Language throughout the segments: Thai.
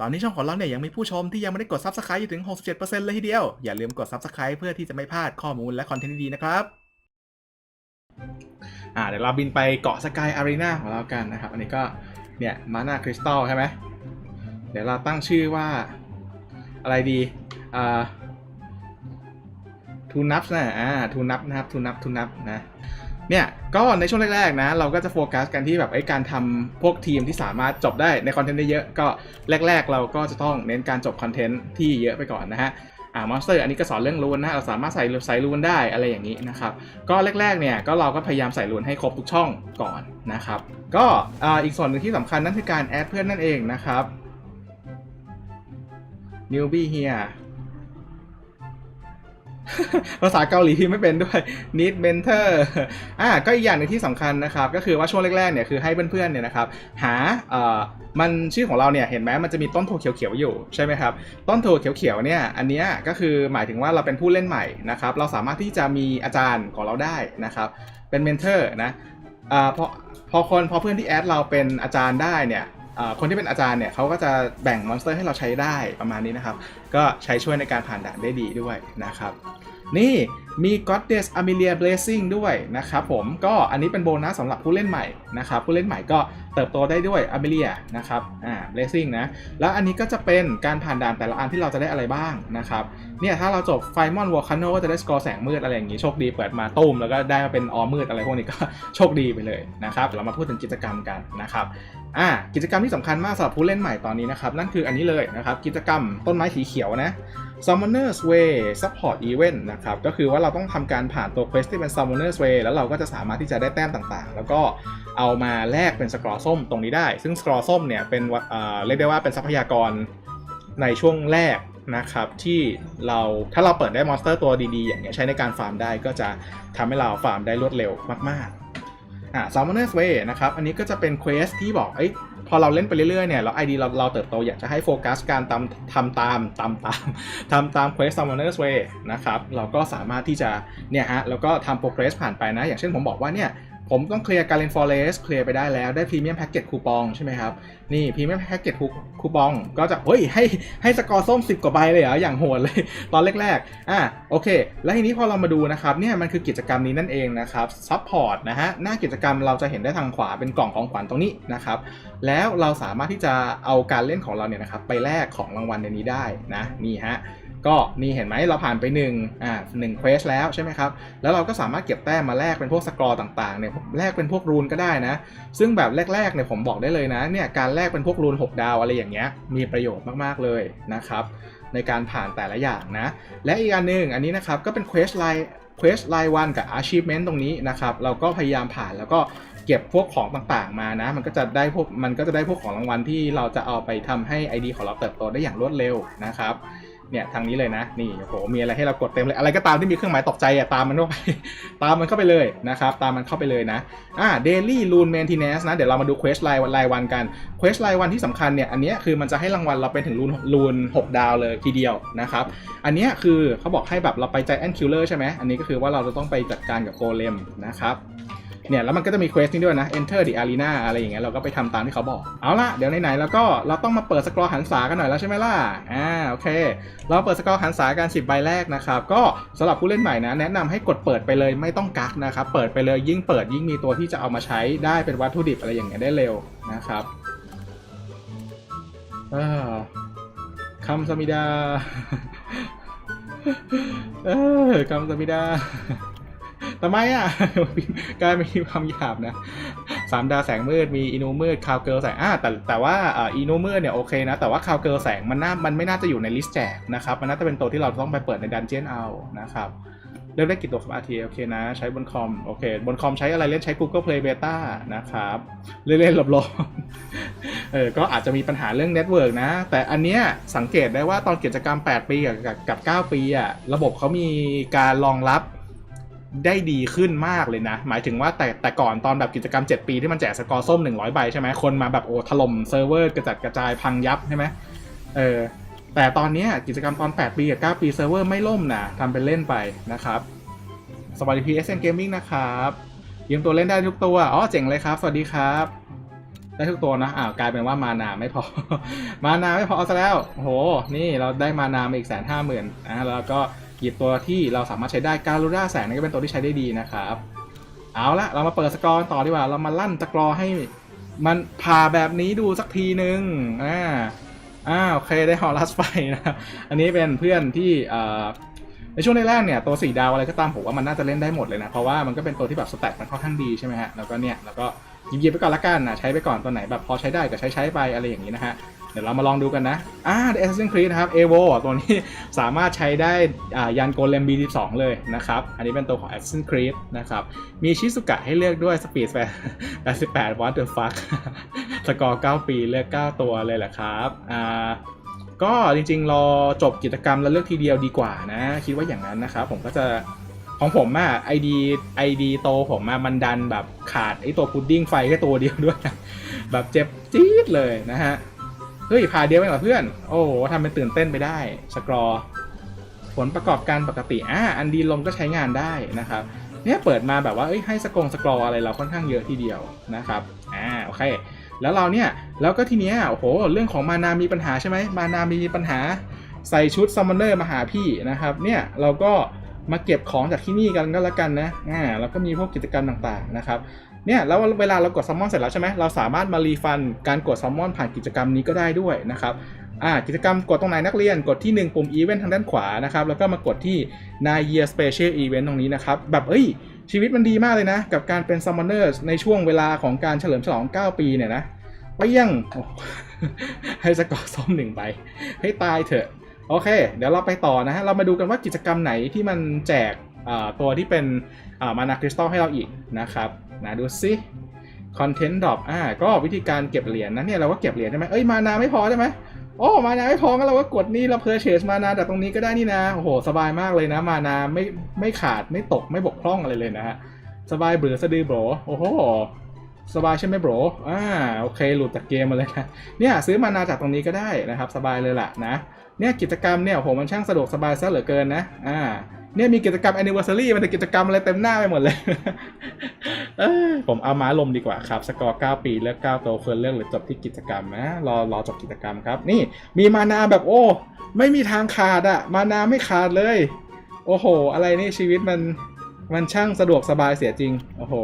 ตอนนี้ช่องของเราเนี่ยยังมีผู้ชมที่ยังไม่ได้กด Subscribe อยู่ถึง 67%เลยทีเดียว อย่าลืมกด Subscribe เพื่อที่จะไม่พลาดข้อมูลและคอนเทนต์ดีๆนะครับอ่าเดี๋ยวเราบินไปเกาะสกายอารีนาของเรากันนะครับ อันนี้ก็เนี่ยมานาคริสตัลใช่ไหมเดี๋ยวเราตั้งชื่อว่าอะไรดีอ่าทูนับนะอ่าทูนับนะครับทูนับทูนับนะ เนี่ยก็ในช่วงแรกๆนะ เราก็จะโฟกัสกันที่แบบไอ้การทำพวกทีมที่สามารถจบได้ในคอนเทนต์ได้เยอะก็แรก ๆ เราก็จะต้องเน้นการจบคอนเทนต์ที่เยอะไปก่อนนะฮะอ่ามอนสเตอร์อันนี้ก็สอนเรื่องรูนนะเราสามารถใส่ใส่รูนได้อะไรอย่างนี้นะครับก็แรกๆเนี่ยก็เราก็พยายามใส่รูนให้ครบทุกช่องก่อนนะครับก็อ่าอีกส่วนหนึ่งที่สำคัญนั่นคือการแอดเพื่อนนั่นเองนะครับ newbie here ภาษาเกาหลีที่ไม่เป็นด้วย need mentor อ่าก็อีกอย่างหนึ่งที่สำคัญนะครับ ก็คือว่าช่วงแรกๆเนี่ยคือให้เพื่อนๆเนี่ยนะครับ หาเอ่อมันชื่อของเราเนี่ยเห็นไหมมันจะมีต้นโพเขียวๆอยู่ใช่ไหมครับต้นโพเขียวๆเนี่ยอันนี้ก็คือหมายถึงว่าเราเป็นผู้เล่นใหม่นะครับเราสามารถที่จะมีอาจารย์ของเราได้นะครับ เป็นเมนเทอร์นะอ่าพอพอคนพอเพื่อนที่แอดเราเป็นอาจารย์ได้เนี่ย คนที่เป็นอาจารย์เนี่ยเขาก็จะแบ่งมอนสเตอร์ให้เราใช้ได้ประมาณนี้นะครับ ก็ใช้ช่วยในการผ่านด่านได้ดีด้วยนะครับ นี่มี Goddess Amelia Blessing ด้วยนะครับผมก็อันนี้เป็นโบนัสสำหรับผู้เล่นใหม่นะครับผู้เล่นใหม่ก็เติบโตได้ด้วย Amelia นะครับอ่า Blessing นะแล้วอันนี้ก็จะเป็นการผ่านด่านแต่ละอันที่เราจะได้อะไรบ้างนะครับเนี่ยถ้าเราจบ f i m o n Volcano ก็จะได้สกอร์แสงมืดอะไรอย่างนี้โชคดีเปิดมาตุ้มแล้วก็ได้มาเป็นออมืดอะไรพวกนี้ก็โชคดีไปเลยนะครับเรามาพูดถึงกิจกรรมกันนะครับอ่ากิจกรรมที่สำคัญมากสำหรับผู้เล่นใหม่ตอนนี้นะครับนั่นคืออันนี้เลยนะครับกิจกรรมต้นไม้สีเขียวนะ Summoner's Way Support Event นะครับ ก็คือว่าเราต้องทำการผ่านตัว Quest ที่เป็น Summoner's Way แล้วเราก็จะสามารถที่จะได้แต้มต่างๆ แล้วก็เอามาแลกเป็นสกอร์ส้มตรงนี้ได้ ซึ่งสกอร์ส้มเนี่ยเป็นเอ่อเรียกได้ว่าเป็นทรัพยากรในช่วงแรกนะครับที่เราถ้าเราเปิดได้มอนสเตอร์ตัวดีๆ อย่างเงี้ยใช้ในการฟาร์มได้ก็จะทำให้เราฟาร์มได้รวดเร็วมากๆอ่า Summoner's Way นะครับ อันนี้ก็จะเป็นเควสที่บอกเอ้ อเราเล่นไปเรื่อยๆเนี่ยเราไอดีเราเราเติบโตอยากจะให้โฟกัสการทำทำตามตามตามทำตาม Quest Summoner's Way นะครับ เราก็สามารถที่จะเนี่ยฮะแล้วก็ทำ progress ผ่านไปนะ อย่างเช่นผมบอกว่าเนี่ย ผมต้องเคลียร์การ e n Forest เคลียร์ไปได้แล้วได้ Premium Packet คูปองใช่ไหมครับ นี่ Premium Packet คูปองก็จะเฮ้ยให้ให้สกอร์ส้ม 10 กว่าใบเลยเหรอ อย่างโหดเลย ตอนแรกๆ อะโอเค แล้วทีนี้พอเรามาดูนะครับเนี่ยมันคือกิจกรรมนี้นั่นเองนะครับ Support นะฮะ หน้ากิจกรรมเราจะเห็นได้ทางขวาเป็นกล่องของขวัญตรงนี้นะครับ แล้วเราสามารถที่จะเอาการเล่นของเราเนี่ยนะครับไปแลกของรางวัลในนี้ได้นะนี่ฮะ ก็นี่เห็นไหมเราผ่านไป1อ่าหนึ่งเควสแล้วใช่ไหมครับ แล้วเราก็สามารถเก็บแต้มมาแลกเป็นพวกสกอร์ต่างๆเนี่ยแลกเป็นพวกรูนก็ได้นะ ซึ่งแบบแรกๆเนี่ยผมบอกได้เลยนะเนี่ยการแลกเป็นพวกรูน 6 ดาวอะไรอย่างเงี้ยมีประโยชน์มากๆเลยนะครับในการผ่านแต่ละอย่างนะ และอีกอันหนึ่งอันนี้นะครับก็เป็นเควสไลน์ Quest รายวันกับ Achievement ตรงนี้นะครับเราก็พยายามผ่านแล้วก็เก็บพวกของต่างๆมานะ มันก็จะได้พวกมันก็จะได้พวกของรางวัลที่เราจะเอาไปทำให้ ID ของเราเติบโตได้อย่างรวดเร็วนะครับ เนี่ยทางนี้เลยนะ นี่โอ้โหมีอะไรให้เรากดเต็มเลยอะไรก็ตามที่มีเครื่องหมายตกใจอะตามมันเข้าไป ตามมันเข้าไปเลยนะครับตามมันเข้าไปเลยนะอ่า daily rune maintenance นะเดี๋ยวเรามาดู quest รายรายวันกัน quest รายวันที่สำคัญเนี่ยอันนี้คือมันจะให้รางวัลเราเป็นถึงรูนรูน6ดาวเลยทีเดียวนะครับอันนี้คือเขาบอกให้แบบเราไป giant killer ใช่ไหมอันนี้ก็คือว่าเราจะต้องไปจัดการกับโกเลมนะครับ เนี่ยแล้วมันก็จะมีเควสนี้ด้วยนะ enter the arena อะไรอย่างเงี้ยเราก็ไปทำตามที่เขาบอก เอาละเดี๋ยวไหนๆแล้วก็เราต้องมาเปิดสกอร์หันษากันหน่อยแล้วใช่ไหมล่ะอ่าโอเค เราเปิดสกอร์หันษากัน 10 ใบแรกนะครับ ก็สำหรับผู้เล่นใหม่นะแนะนำให้กดเปิดไปเลยไม่ต้องกักนะครับเปิดไปเลยยิ่งเปิดยิ่งมีตัวที่จะเอามาใช้ได้เป็นวัตถุดิบอะไรอย่างเงี้ยได้เร็วนะครับอ่าคำสมิดา เออคำสมิดา ทำไมอะกลายเป็นคำหยาบนะสามดาวแสงมืดมีอินูมืดคาวเกิลแสงอ่าแต่แต่ว่าอินูมืดเนี่ยโอเคนะ แต่ว่าคาวเกิลแสงมันน่ามันไม่น่าจะอยู่ในลิสต์แจกนะครับ มันน่าจะเป็นตัวที่เราต้องไปเปิดในดันเจียนเอานะครับเลือกได้กี่ตัวครับ RT โอเคนะ ใช้บนคอม โอเค บนคอมใช้อะไรเล่นใช้ Google Play Beta นะครับ เล่นๆหลบๆเออก็อาจจะมีปัญหาเรื่องเน็ตเวิร์กนะ แต่อันเนี้ยสังเกตได้ว่าตอนกิจกรรม 8 ปีกับกับกับ9ปีอะระบบเขามีการรองรับ ได้ดีขึ้นมากเลยนะ หมายถึงว่าแต่แต่ก่อนตอนแบบกิจกรรม 7 ปีที่มันแจกสกอร์ส้ม 100 ใบใช่ไหมคนมาแบบโอ้ถล่มเซิร์ฟเวอร์กระจัดกระจายพังยับใช่ไหมเออแต่ตอนนี้กิจกรรมตอน 8 ปีกับ 9 ปีเซิร์ฟเวอร์ไม่ล่มนะทำเป็นเล่นไปนะครับ สวัสดี PSN Gaming นะครับยืมตัวเล่นได้ทุกตัว อ๋อ เจ๋งเลยครับ สวัสดีครับ ได้ทุกตัวนะอ้าวกลายเป็นว่ามานาไม่พอ มานาไม่พอซะแล้วโห นี่เราได้มานามาอีกแสนห้าหมื่นอะแล้วก็ หยิบตัวที่เราสามารถใช้ได้การูราแสงนี่ก็เป็นตัวที่ใช้ได้ดีนะครับ เอาละเรามาเปิดสกอร์ต่อดีกว่า เรามาลั่นสกร์ให้มันผ่าแบบนี้ดูสักทีหนึ่งอ่าอ่าโอเคได้ฮอลัสไฟนะครับอันนี้เป็นเพื่อนที่อ่อในช่วงแรกๆเนี่ยตัวสี่ดาวอะไรก็ตามผมว่ามันน่าจะเล่นได้หมดเลยนะ เพราะว่ามันก็เป็นตัวที่แบบสแต็กมันค่อนข้างดีใช่ไหมฮะแล้วก็เนี่ยแล้วก็หยิบๆไปก่อนละกันนะใช้ไปก่อนตัวไหนแบบพอใช้ได้ก็ใช้ใช้ไปอะไรอย่างนี้นะฮะ เดี๋ยวเรามาลองดูกันนะ อ่า The Assassin's Creed นะครับ Evo ตัวนี้สามารถใช้ได้อ่ายันโกเลม B12 เลยนะครับ อันนี้เป็นตัวของ Assassin's Creed นะครับ มีชิสุกะให้เลือกด้วย Speed 88 What the fuck สกอร์ 9 ปีเลือก 9 ตัวเลยแหละครับ อ่า ก็จริงๆ รอจบกิจกรรมแล้วเลือกทีเดียวดีกว่านะ คิดว่าอย่างนั้นนะครับ ผมก็จะของผมอะไอดีไอดีโตผมอะมันดันแบบขาดไอตัวพุดดิ้งไฟแค่ตัวเดียวด้วย แบบเจ็บจี๊ดเลยนะฮะ ฮ้ยพาเดียวเองเหรอเพื่อน โอ้โหทำเป็นตื่นเต้นไปได้ สกรอ ผลประกอบการปกติอ่าอันดีลมก็ใช้งานได้นะครับ เนี่ยเปิดมาแบบว่าเอ้ยให้สกงสกรออะไรเราค่อนข้างเยอะทีเดียวนะครับอ่าโอเค แล้วเราเนี่ยแล้วก็ทีเนี้ยโอ้โหเรื่องของมานามีปัญหาใช่ไหมมานามีปัญหาใส่ชุดซัมมอนเนอร์มาหาพี่นะครับเนี่ยเราก็มาเก็บของจากที่นี่กันก็แล้วกันนะอ่าแล้วก็มีพวกกิจกรรมต่างๆนะครับ เนี่ยแล้วเวลาเรากดซัมมอนเสร็จแล้วใช่ไหมเราสามารถมารีฟันการกดซัมมอนผ่านกิจกรรมนี้ก็ได้ด้วยนะครับอ่ากิจกรรมกดตรงไหนนักเรียนกดที่ 1 ปุ่ม Event ทางด้านขวานะครับแล้วก็มากดที่ n i Year Special Event ตรงนี้นะครับแบบเอ้ยชีวิตมันดีมากเลยนะ กับการเป็น Summoner ในช่วงเวลาของการเฉลิมฉลอง 9 ปีเนี่ยนะไปยังให้สกอร์ส้มหนึ่งใบให้ตายเถอะ โอเค เดี๋ยวเราไปต่อนะฮะเรามาดูกันว่ากิจกรรมไหนที่มันแจกตัวที่เป็นมานาคริสตัลให้เราอีกนะครับ นะดูซิคอนเทนต์ดรอปอ่าก็วิธีการเก็บเหรียญนะเนี่ยเราก็เก็บเหรียญใช่ไหมเอ้ยมานาไม่พอใช่ไหมโอ้มานาไม่พอก็เราก็กดนี่เราเพอร์เชสมานาจากตรงนี้ก็ได้นี่นะโอ้โหสบายมากเลยนะ มานาไม่ไม่ขาดไม่ตกไม่บกพร่องอะไรเลยนะฮะสบายเบือสะดือโบรโอ้โหสบายใช่ไหมโบรอ่าโอเคหลุดจากเกมมาเลยนะเนี่ยซื้อมานาจากตรงนี้ก็ได้นะครับ สบายเลยล่ะนะเนี่ยกิจกรรมเนี่ยโหมันช่างสะดวกสบายซะเหลือเกินนะอ่า เนี่ยมีกิจกรรม anniversary มันเป็นกิจกรรมอะไรเต็มหน้าไปหมดเลยผมเอาม้าลมดีกว่าครับ สกอร์ 9 ปีเลือก 9 ตัวควรเลือกหรือจบที่กิจกรรมนะรอรอจบกิจกรรมครับ นี่มีมานาแบบโอ้ ไม่มีทางขาดอะมานาไม่ขาดเลย โอ้โห อะไรนี่ชีวิตมันมันช่างสะดวกสบายเสียจริง โอ้โห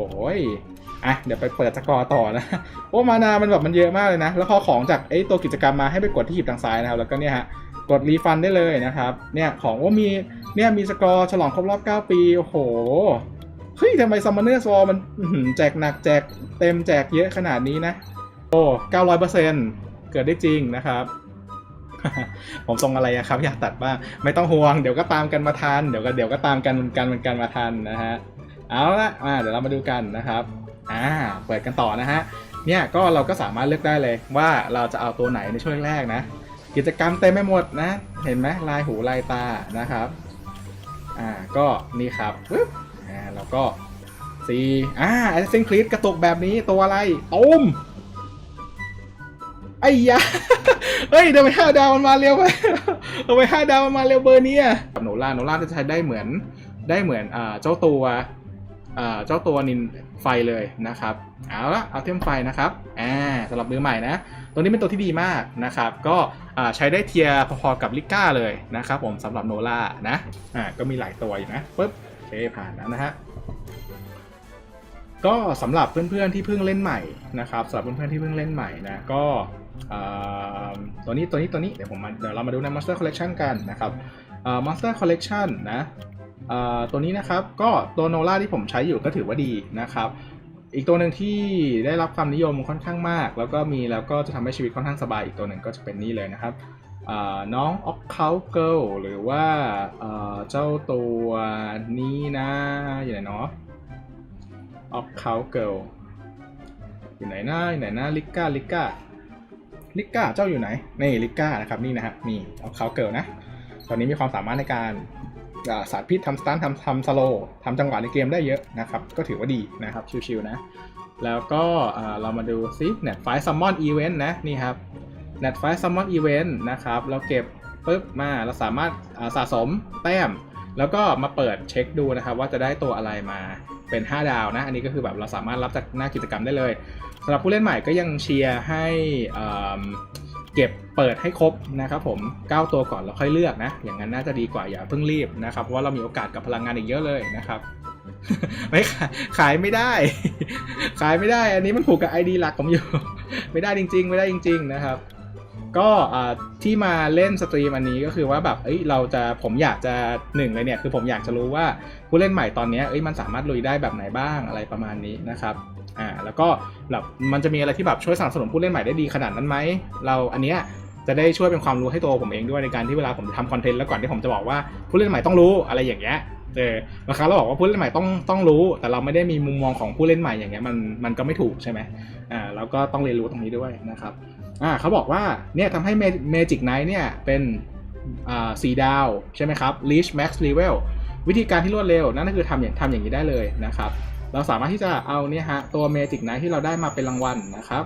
อะเดี๋ยวไปเปิดสกอร์ต่อนะโอ้มานามันแบบมันเยอะมากเลยนะ แล้วพอของจากไอ้ตัวกิจกรรมมาให้ไปกดที่หยิบทางซ้ายนะครับแล้วก็เนี่ยฮะกดรีฟันได้เลยนะครับ เนี่ยของว่ามี เนี่ยมีสกอร์ฉลองครบรอบ 9 ปี โอ้โห เฮ้ยทำไมซัมมอนเนอร์ซอมันแจกหนักแจกเต็มแจกเยอะขนาดนี้นะ โอ้900เปอร์เซ็นต์เกิดได้จริงนะครับ ผมทรงอะไรอะครับ อยากตัดบ้าง ไม่ต้องห่วง เดี๋ยวก็ตามกันมาทัน เดี๋ยวก็เดี๋ยวก็ตามกันเหมือนกันเหมือนกันมาทันนะฮะ เอาละอ่าเดี๋ยวเรามาดูกันนะครับ อ่า เปิดกันต่อนะฮะ เนี่ยก็เราก็สามารถเลือกได้เลยว่าเราจะเอาตัวไหนในช่วงแรกนะ กิจกรรมเต็มไปหมดนะ เห็นไหมลายหูลายตานะครับ อ่าก็นี่ครับปึ๊บอ่าแล้วก็สีอ่าแอสเซนคลีดกระตุกแบบนี้ตัวอะไรตูมไอ้ยะเฮ้ยทำไมห้าดาวมันมาเร็วไปทำไมห้าดาวมันมาเร็วเบอร์นี้อะกับโนล่าโนล่าจะใช้ได้เหมือนได้เหมือนอ่าเจ้าตัว เจ้าตัวนินไฟเลยนะครับ เอาละเอาเทมไฟนะครับอ่าสำหรับมือใหม่นะ ตัวนี้เป็นตัวที่ดีมากนะครับ ก็ใช้ได้เทียพอๆกับลิก้าเลยนะครับผมสำหรับโนล่านะอ่าก็มีหลายตัวอยู่นะปุ๊บโอเคผ่านแล้วนะฮะก็สำหรับเพื่อนๆที่เพิ่งเล่นใหม่นะครับสำหรับเพื่อนๆที่เพิ่งเล่นใหม่นะก็ตัวนี้ตัวนี้ตัวนี้เดี๋ยวผมมาเดี๋ยวเรามาดูใน Monster Collection กันนะครับอ่า Monster Collection นะ ตัวนี้นะครับก็ตัวโนล่าที่ผมใช้อยู่ก็ถือว่าดีนะครับอีกตัวหนึ่งที่ได้รับความนิยมค่อนข้างมาก แล้วก็มีแล้วก็จะทำให้ชีวิตค่อนข้างสบายอีกตัวหนึ่งก็จะเป็นนี่เลยนะครับน้องออกเคาเกิลหรือว่าเจ้าตัวนี้นะอยู่ไหนเนาะออกเคาเกิลอยู่ไหนนะอยู่ไหนนะลิก้าลิก้าลิก้าเจ้าอยู่ไหนนี่ลิก้านะครับนี่นะครับนี่ออกเคาเกิลนะตอนนี้มีความสามารถในการ สารพิษทำสตันทำทำสโลทำจังหวะในเกมได้เยอะนะครับ ก็ถือว่าดีนะครับ ชิวๆนะ แล้วก็เรามาดูซิ Net f i Summon Event นะ นี่ครับ Net f i Summon Event นะครับ เราเก็บปุ๊บมาเราสามารถสะสมแต้ม แล้วก็มาเปิดเช็คดูนะครับ ว่าจะได้ตัวอะไรมาเป็น 5 ดาวนะ อันนี้ก็คือแบบเราสามารถรับจากหน้ากิจกรรมได้เลยสำหรับผู้เล่นใหม่ก็ยังเชียร์ให้ เก็บเปิดให้ครบนะครับผม 9 ตัวก่อนแล้วค่อยเลือกนะ อย่างนั้นน่าจะดีกว่าอย่าเพิ่งรีบนะครับ เพราะว่าเรามีโอกาสกับพลังงานอีกเยอะเลยนะครับไม่ขายขายไม่ได้ ขายไม่ได้ อันนี้มันผูกกับ ID หลักผมอยู่ ไม่ได้จริง ๆ ไม่ได้จริง ๆ นะครับ ก็ที่มาเล่นสตรีมอันนี้ก็คือว่าแบบเอ้ยเราจะผมอยากจะหนึ่งเลยเนี่ยคือผมอยากจะรู้ว่าผู้เล่นใหม่ตอนนี้เอ้ยมันสามารถลุยได้แบบไหนบ้างอะไรประมาณนี้นะครับอ่าแล้วก็แบบมันจะมีอะไรที่แบบช่วยสนับสนุนผู้เล่นใหม่ได้ดีขนาดนั้นไหมเราอันเนี้ยจะได้ช่วยเป็นความรู้ให้ตัวผมเองด้วยในการที่เวลาผมทำคอนเทนต์แล้วก่อนที่ผมจะบอกว่าผู้เล่นใหม่ต้องรู้อะไรอย่างเงี้ยเออบางครั้งเราบอกว่าผู้เล่นใหม่ต้องต้องรู้ แต่เราไม่ได้มีมุมมองของผู้เล่นใหม่อย่างเงี้ยมันมันก็ไม่ถูกใช่ไหไหมอ่าแล้วก็ต้องเรียนรู้ตรงนี้ด้วยนะครับ อ่าเขาบอกว่าเนี่ยทำให้ Magic Knight เนี่ยเป็นอ่าสีดาวใช่ไหมครับ Reach Max Level วิธีการที่รวดเร็ว นั่นก็คือทำอย่างทำอย่างนี้ได้เลยนะครับ เราสามารถที่จะเอาเนี่ยฮะตัว Magic Knight ที่เราได้มาเป็นรางวัลนะครับ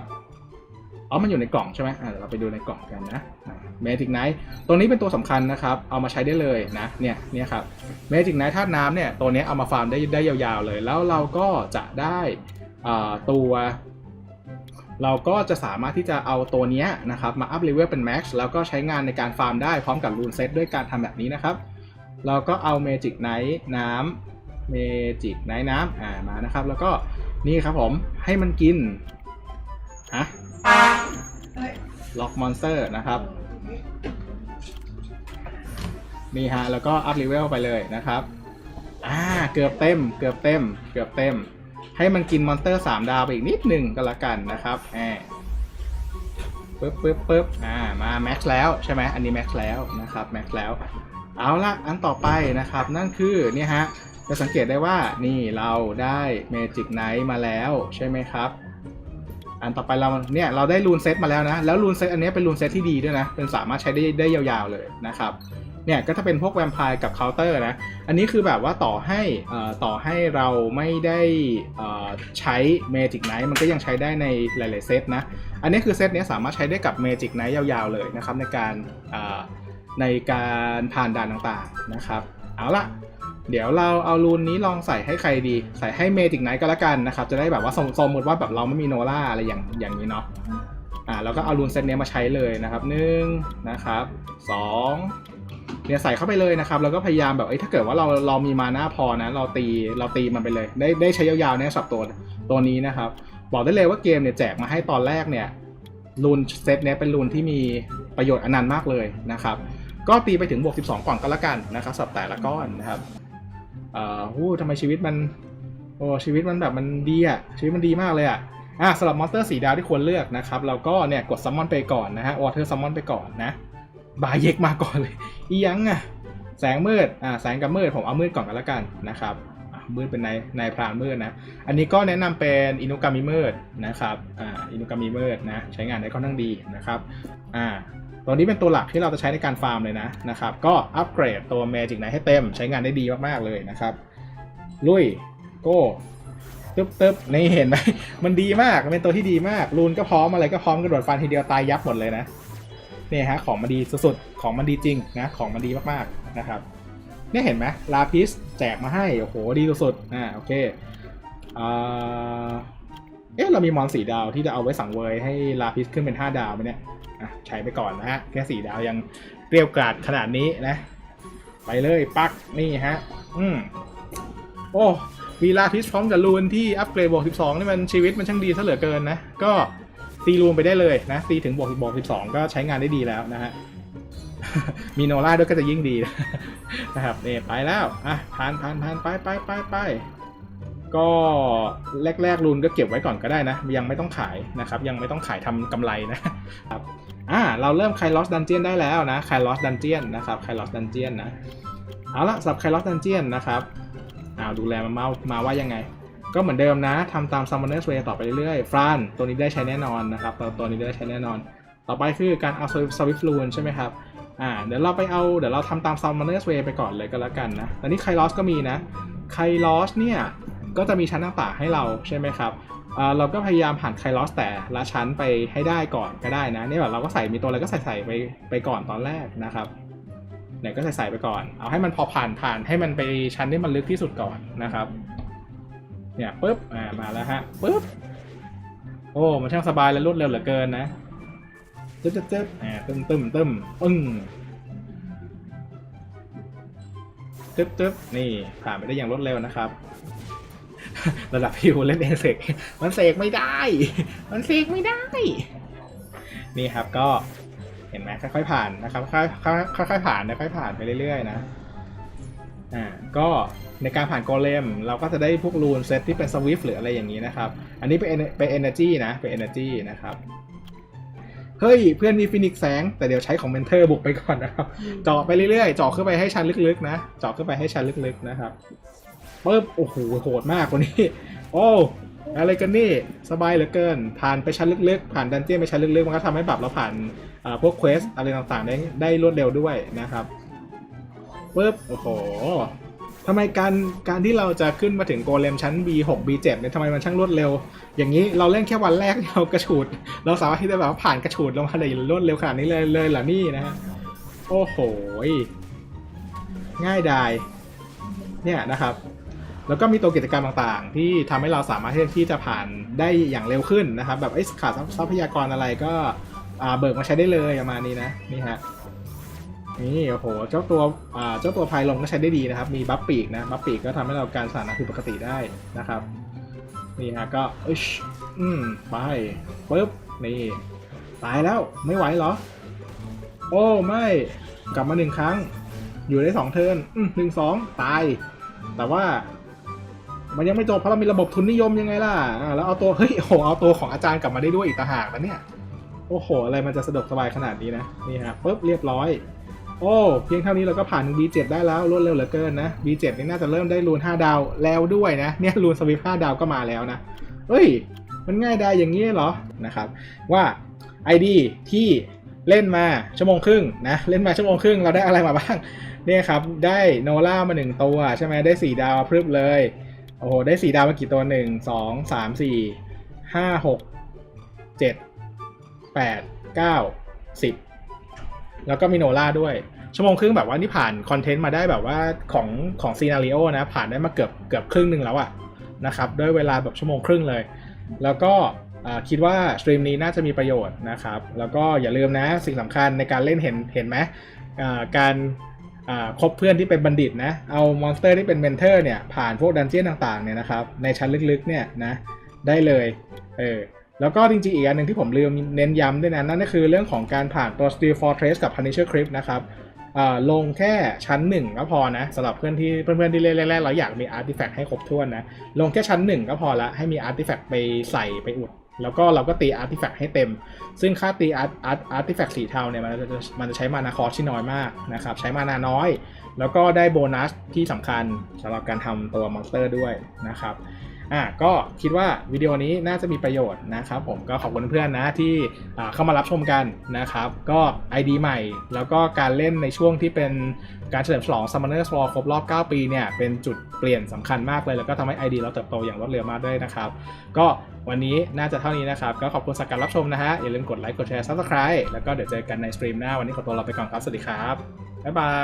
อ๋อมันอยู่ในกล่องใช่ไหมอ่าเราไปดูในกล่องกันนะอ่า Magic Knight ตัวนี้เป็นตัวสำคัญนะครับ เอามาใช้ได้เลยนะ เนี่ย เนี่ยครับ Magic Knight ธาตุน้ำเนี่ย ตัวนี้เอามาฟาร์มได้ได้ยาวๆเลย แล้วเราก็จะได้อ่าตัว เราก็จะสามารถที่จะเอาตัวนี้นะครับมาอัพเลเวลเป็น Max แล้วก็ใช้งานในการฟาร์มได้พร้อมกับรูนเซตด้วยการทำแบบนี้นะครับ เราก็เอา Magic Knight น้ำ Magic Knight น้ำอ่ามานะครับ แล้วก็นี่ครับผมให้มันกินฮะล็อกมอนสเตอร์นะครับนี่ฮะแล้วก็อัพเลเวลไปเลยนะครับอ่าเกือบเต็ม เกือบเต็ม เกือบเต็ม ให้มันกินมอนสเตอร์ 3 ดาวไปอีกนิดหนึ่งก็แล้วกันนะครับแหมปึ๊บปึ๊บปึ๊บอ่ามาแม็กซ์แล้วใช่ไหมอันนี้แม็กซ์แล้วนะครับแม็กซ์แล้ว เอาละอันต่อไปนะครับนั่นคือเนี่ยฮะจะสังเกตได้ว่านี่เราได้เมจิกไนท์มาแล้วใช่ไหมครับ อันต่อไปเราเนี่ยเราได้รูนเซตมาแล้วนะ แล้วรูนเซตอันนี้เป็นรูนเซตที่ดีด้วยนะ เป็นสามารถใช้ได้ได้ยาวๆเลยนะครับ เนี่ยก็จะเป็นพวกแวมไพร์กับเคาน์เตอร์นะ อันนี้คือแบบว่าต่อให้ต่อให้เราไม่ได้ใช้ Magic Knight มันก็ยังใช้ได้ในหลาย ๆ เซตนะ อันนี้คือเซตเนี้ยสามารถใช้ได้กับ Magic Knight ยาว ๆ เลยนะครับในการในการผ่านด่านต่างๆนะครับ เอาละเดี๋ยวเราเอารูนนี้ลองใส่ให้ใครดี ใส่ให้ Magic Knight ก็แล้วกันนะครับ จะได้แบบว่าสมสมมติว่าแบบเราไม่มีโนล่าอะไรอย่างอย่างนี้เนาะอ่าแล้วก็เอารูนเซตเนี้ยมาใช้เลยนะครับหนึ่งนะครับสอง เนี่ยใส่เข้าไปเลยนะครับ แล้วก็พยายามแบบเอ้ถ้าเกิดว่าเราเรามีมาหน้าพอนะ เราตีเราตีมันไปเลย ได้ได้ใช้ยาวๆเนี่ยสับตัวตัวนี้นะครับ บอกได้เลยว่าเกมเนี่ยแจกมาให้ตอนแรกเนี่ยรูนเซตเนี้ยเป็นรูนที่มีประโยชน์อนันต์มากเลยนะครับ ก็ตีไปถึงบวก 12กล่องก็แล้วกันนะครับสับแต่ละก้อนนะครับเอ่อหู้ทำไมชีวิตมันโอ้ชีวิตมันแบบมันดีอะชีวิตมันดีมากเลยอะอะสำหรับมอนสเตอร์สีดาวที่ควรเลือกนะครับเราก็เนี่ยกดซัมมอนไปก่อนนะฮะวอเตอร์ซัมมอนไปก่อนนะ บาเยกมาก่อนเลยอียังอะแสงมืดอ่าแสงกับมืดผมเอามืดก่อนกันแล้วกันนะครับมืดเป็นนายนายพรานมืดนะ อันนี้ก็แนะนำเป็นอินุกามิมืดนะครับอ่าอินุกามิมืดนะใช้งานได้ค่อนข้างดีนะครับอ่าตัวนี้เป็นตัวหลักที่เราจะใช้ในการฟาร์มเลยนะนะครับก็อัปเกรดตัว Magic Knight ให้เต็มใช้งานได้ดีมากๆเลยนะครับลุยโก้ตึ๊บตึ๊บนี่เห็นไหมมันดีมากเป็นตัวที่ดีมากรูนก็พร้อมอะไรก็พร้อมกระโดดฟันทีเดียวตายยับหมดเลยนะ เนี่ยฮะของมันดีสุดๆ ของมันดีจริงนะของมันดีมากๆนะครับเนี่ยเห็นไหมลาพิสแจกมาให้โอ้โหดีสุดๆอ่าโอเคอ่าเอ๊ะเรามีมอนสีดาวที่จะเอาไว้สั่งเวยให้ลาพิสขึ้นเป็น 5 ดาวไหมเนี่ยอะใช้ไปก่อนนะฮะแค่สีดาวยังเกลียวกราดขนาดนี้นะไปเลยปักนี่ฮะอืมโอ้มีลาพิสพร้อมกับรูนที่อัปเกรดบวก12นี่มันชีวิตมันช่างดีซะเหลือเกินนะก็ ตีรูนไปได้เลยนะตีถึงบวกบวก12ก็ใช้งานได้ดีแล้วนะฮะมีโนล่าด้วยก็จะยิ่งดีนะครับเนี่ยไปแล้วอะผ่านผ่านผ่านไปไปไปไปก็แรกๆรูนก็เก็บไว้ก่อนก็ได้นะ ยังไม่ต้องขายนะครับ ยังไม่ต้องขายทำกำไรนะครับอ่าเราเริ่มไคลอสดันเจียนได้แล้วนะไคลอสดันเจียนนะครับไคลอสดันเจียนนะเอาละสับไคลอสดันเจียนนะครับอ้าวดูแลมามามาว่ายังไง ก็เหมือนเดิมนะทำตาม Summoner's Way ต่อไปเรื่อยๆฟรานตัวนี้ได้ใช้แน่นอนนะครับตัวตัวนี้ได้ใช้แน่นอน ต่อไปคือการเอา Swift Rune ใช่ไหมครับอ่าเดี๋ยวเราไปเอาเดี๋ยวเราทำตาม Summoner's Way ไปก่อนเลยก็แล้วกันนะตอนนี้ไคลอสก็มีนะไคลอสเนี่ยก็จะมีชั้นต่างๆให้เราใช่ไหมครับอ่าเราก็พยายามผ่านไคลอสแต่ละชั้นไปให้ได้ก่อนก็ได้นะนี่แบบเราก็ใส่มีตัวอะไรก็ใส่ใส่ไปไปก่อนตอนแรกนะครับเนี่ยก็ใส่ใส่ไปก่อน เอาให้มันพอผ่านผ่านให้มันไปชั้นที่มันลึกที่สุดก่อนนะครับ เนี่ยปุ๊บอ่ามาแล้วฮะปุ๊บโอ้มันช่างสบายและรวดเร็วเหลือเกินนะจึ๊บจึ๊บจึ๊บอ่าตึมตึมตึมปึ้งจึ๊บจึ๊บนี่ผ่านไปได้อย่างรวดเร็วนะครับ ระดับพิวเล่นเองเสกมันเสกไม่ได้ มันเสกไม่ได้ นี่ครับก็เห็นไหมค่อยๆผ่านนะครับค่อยๆค่อยๆผ่านค่อยๆผ่านไปเรื่อยๆนะอ่าก็ ในการผ่านโกเลมเราก็จะได้พวกรูนเซตที่เป็นสวิฟหรืออะไรอย่างนี้นะครับ อันนี้เป็น ener- เป็น energy นะเป็น energy นะครับเฮ้ยเพื่อนมีฟินิกแสง แต่เดี๋ยวใช้ของเมนเทอร์บุกไปก่อนนะครับเจาะไปเรื่อยๆเจาะขึ้นไปให้ชั้นลึกๆนะเจาะขึ้นไปให้ชั้นลึกๆนะครับปึ๊บโอ้โหโหดมากกว่านี้ โอ้อะไรกันนี่สบายเหลือเกิน ผ่านไปชั้นลึกๆ ผ่านดันเจี้ยนไปชั้นลึกๆมันก็ทำให้แบบเราผ่านอ่าพวกเควสอะไรต่างๆได้ได้รวดเร็วด้วยนะครับปึ๊บโอ้โห ทำไมการการที่เราจะขึ้นมาถึงโกเลมชั้น B6 B7 เนี่ยทำไมมันช่างรวดเร็ว อย่างนี้เราเล่นแค่วันแรกเรากระฉูด เราสามารถที่จะแบบว่าผ่านกระฉูดลงมาได้รวดเร็วขนาดนี้เลยเลยเหรอนี่นะฮะโอ้โหง่ายดายเนี่ยนะครับ แล้วก็มีตัวกิจกรรมต่างๆ ที่ทำให้เราสามารถที่จะผ่านได้อย่างเร็วขึ้นนะครับ แบบไอ้ขาดทรัพยากรอะไรก็เบิกมาใช้ได้เลยประมาณนี้นะนี่ฮะ นี่โอ้โหเจ้าตัวอ่าเจ้าตัวพายลงก็ใช้ได้ดีนะครับ มีบัฟปีกนะบัฟปีกก็ทำให้เราการสานะผิดปกติได้นะครับนี่ฮะก็อ้ยอืมไปปึ๊บนี่ตายแล้วไม่ไหวเหรอ โอ้ไม่กลับมาหนึ่งครั้ง อยู่ได้สองเทิร์นหนึ่งสองตาย แต่ว่ามันยังไม่จบเพราะเรามีระบบทุนนิยมยังไงล่ะแล้วเอาตัวเฮ้ยโอ้โหเอาตัวของอาจารย์กลับมาได้ด้วยอีกต่างหากนะเนี่ยโอ้โห อะไรมันจะสะดวกสบายขนาดนี้นะนี่ฮะปุ๊บเรียบร้อย โอ้เพียงเท่านี้เราก็ผ่าน B7 ได้แล้วรวดเร็วเหลือเกินนะ B7 นี่น่าจะเริ่มได้รูน5ดาวแล้วด้วยนะเนี่ยรูนสวิฟ5ดาวก็มาแล้วนะเฮ้ย มันง่ายได้อย่างนี้เหรอนะครับ ว่า ID ที่เล่นมาชั่วโมงครึ่งนะเล่นมาชั่วโมงครึ่งเราได้อะไรมาบ้างเนี่ยครับได้โนล่ามาหนึ่งตัวใช่ไหมได้สี่ดาวพรึบเลยโอ้โหได้สี่ดาวมากี่ตัวหนึ่งสองสามสี่ห้าหกเจ็ด แล้วก็มีโนล่าด้วย ชั่วโมงครึ่งแบบว่านี่ผ่านคอนเทนต์มาได้แบบว่าของของซีนารีโอนะผ่านได้มาเกือบเกือบครึ่งหนึ่งแล้วอะนะครับด้วยเวลาแบบชั่วโมงครึ่งเลย แล้วก็คิดว่าสตรีมนี้น่าจะมีประโยชน์นะครับ แล้วก็อย่าลืมนะสิ่งสำคัญในการเล่นเห็นเห็นไหมการอ่าคบเพื่อนที่เป็นบัณฑิตนะ เอามอนสเตอร์ที่เป็นเมนเทอร์เนี่ยผ่านพวกดันเจี้ยนต่างๆเนี่ยนะครับในชั้นลึกๆเนี่ยนะได้เลยเออ แล้วก็จริงๆอีกอันหนึ่งที่ผมลืมเน้นย้ำด้วยนะนั่นก็คือเรื่องของการผ่านตัว Steel Fortress กับ Punisher Crypt นะครับลงแค่ชั้นหนึ่งก็พอนะสำหรับเพื่อนที่เพื่อนๆที่เล่นแรกๆเราอยากมีอาร์ติแฟกต์ให้ครบถ้วนนะลงแค่ชั้นหนึ่งก็พอละให้มีอาร์ติแฟกต์ไปใส่ไปอุด แล้วก็เราก็ตีอาร์ติแฟกต์ให้เต็ม ซึ่งค่าตีอาร์อาร์อาร์ติแฟกต์สีเทาเนี่ยมันจะมันจะใช้มานาคอสที่น้อยมากนะครับใช้มานาน้อย แล้วก็ได้โบนัสที่สำคัญสำหรับการทำตัวมอนสเตอร์ด้วยนะครับ อะก็คิดว่าวิดีโอนี้น่าจะมีประโยชน์นะครับผมก็ขอบคุณเพื่อนนะที่เข้ามารับชมกันนะครับ ก็ ID ใหม่ แล้วก็การเล่นในช่วงที่เป็นการเฉลิมฉลอง Summoner's War ครบรอบ 9 ปีเนี่ย เป็นจุดเปลี่ยนสำคัญมากเลย แล้วก็ทำให้ ID เราเติบโตอย่างรวดเร็วมากด้วยนะครับ ก็วันนี้น่าจะเท่านี้นะครับ ก็ขอบคุณสักการรับชมนะฮะ อย่าลืมกดไลค์กดแชร์ Subscribe แล้วก็เดี๋ยวเจอกันในสตรีมหน้าวันนี้ขอตัวลาไปก่อนครับสวัสดีครับบ๊ายบาย